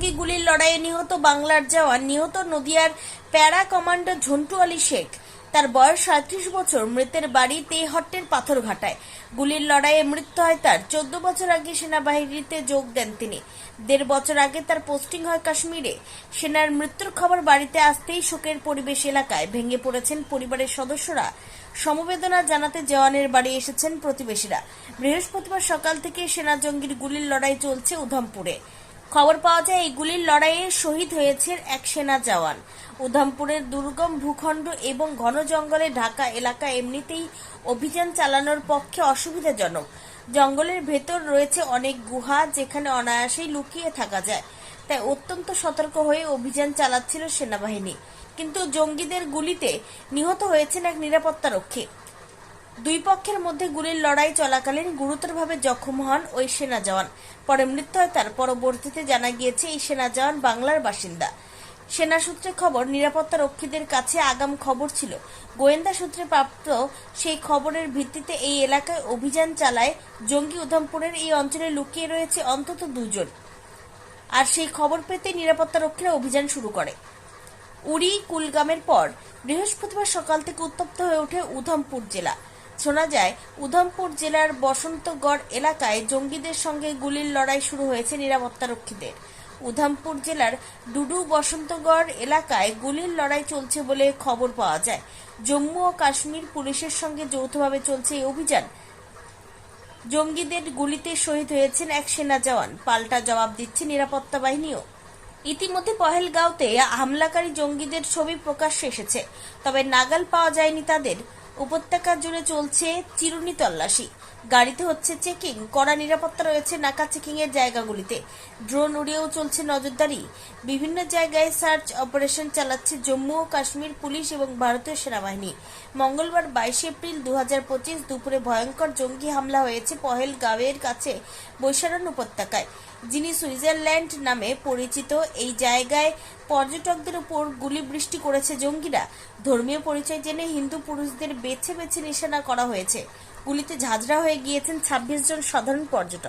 জঙ্গি গুলির লড়াইয়ে নিহত বাংলার জওয়ান, নিহত নদিয়ার প্যারা কমান্ডার ঝন্টু আলী শেখ। তার বয়স সাঁত্রিশ বছর, মৃতের বাড়ি তেহট্টের পাথরঘাটায়। গুলির লড়াইয়ে মৃত্যু হয় তার। চোদ্দ বছর আগে সেনাবাহিনীতে যোগ দেন তিনি। দেড় বছর আগে তার পোস্টিং হয় কাশ্মীরে। সেনার মৃত্যুর খবর বাড়িতে আসতেই শোকের পরিবেশ এলাকায় ভেঙে পড়েছেন পরিবারের সদস্যরা। সমবেদনা জানাতে জওয়ানের বাড়ি এসেছেন প্রতিবেশীরা। বৃহস্পতিবার সকাল থেকে সেনা জঙ্গির গুলির লড়াই চলছে উধমপুরে। খবর পাওয়া যায়, এই গুলির লড়াইয়ে শহীদ হয়েছে এক সেনা জওয়ান। উধমপুরের দুর্গম ভূখণ্ড এবং ঘন জঙ্গলে ঢাকা এলাকা এমনিতেই অভিযান চালানোর পক্ষে অসুবিধাজনক। জঙ্গলের ভেতর রয়েছে অনেক গুহা, যেখানে অনায়াসেই লুকিয়ে থাকা যায়। তাই অত্যন্ত সতর্ক হয়ে অভিযান চালাচ্ছিল সেনাবাহিনী। কিন্তু জঙ্গিদের গুলিতে নিহত হয়েছেন এক নিরাপত্তা রক্ষী দুই পক্ষের মধ্যে গুলির লড়াই চলাকালীন গুরুতরভাবে জখম হন ওই সেনা জওয়ান। পরে মৃত্যু হয় তার। পরবর্তীতে জানা গিয়েছে, এই সেনা জওয়ান বাংলার বাসিন্দা। সেনা সূত্রে খবর, নিরাপত্তা রক্ষীদের কাছে আগাম খবর ছিল। গোয়েন্দা সূত্রে প্রাপ্ত সেই খবরের ভিত্তিতে এই এলাকায় অভিযান চালায় জঙ্গি উধমপুরের এই অঞ্চলে লুকিয়ে রয়েছে অন্তত দুজন। আর সেই খবর পেতে নিরাপত্তা রক্ষীরা অভিযান শুরু করে। উড়ি কুলগামের পর বৃহস্পতিবার সকাল থেকে উত্তপ্ত হয়ে ওঠে উধমপুর জেলা। শোনা যায়, উধমপুর জেলার বসন্তগড় এলাকায় জঙ্গিদের সঙ্গে গুলির লড়াই শুরু হয়েছে নিরাপত্তারক্ষীদের। উধমপুর জেলার ডুডু বসন্তগড় এলাকায় গুলির লড়াই চলছে বলে খবর পাওয়া যায়। জম্মু ও কাশ্মীর পুলিশের সঙ্গে যৌথভাবে চলছে এই অভিযান। জঙ্গিদের গুলিতে শহীদ হয়েছেন এক সেনা জওয়ান। পাল্টা জবাব দিচ্ছে নিরাপত্তা বাহিনীও। ইতিমধ্যে পহেলগাঁওতে হামলাকারী জঙ্গিদের ছবি প্রকাশ্যে এসেছে। তবে নাগাল পাওয়া যায়নি তাদের। উপত্যকা জুড়ে চলছে চিরুনি তল্লাশি। গাড়িতে হচ্ছে চেকিং, কড়া নিরাপত্তা রয়েছে নাকা চেকিং এর জায়গাগুলিতে। ড্রোন উড়িয়েও চলছে নজরদারি। বিভিন্ন জায়গায় সার্চ অপারেশন চালাচ্ছে জম্মু ও কাশ্মীর পুলিশ এবং ভারতীয় সেনাবাহিনী। মঙ্গলবার বাইশে এপ্রিল দু হাজার পঁচিশ দুপুরে ভয়ঙ্কর জঙ্গি হামলা হয়েছে পহেলগাঁওয়ের কাছে বৈশারণ উপত্যকায়। যিনি সুইজারল্যান্ড নামে পরিচিত, এই জায়গায় পর্যটকদের উপর গুলি বৃষ্টি করেছে জঙ্গিরা। ধর্মীয় পরিচয় জেনে হিন্দু পুরুষদের বেছে বেছে নিশানা করা হয়েছে। গুলিতে ঝাঁঝরা হয়ে গিয়েছেন ছাব্বিশ জন সাধারণ পর্যটক।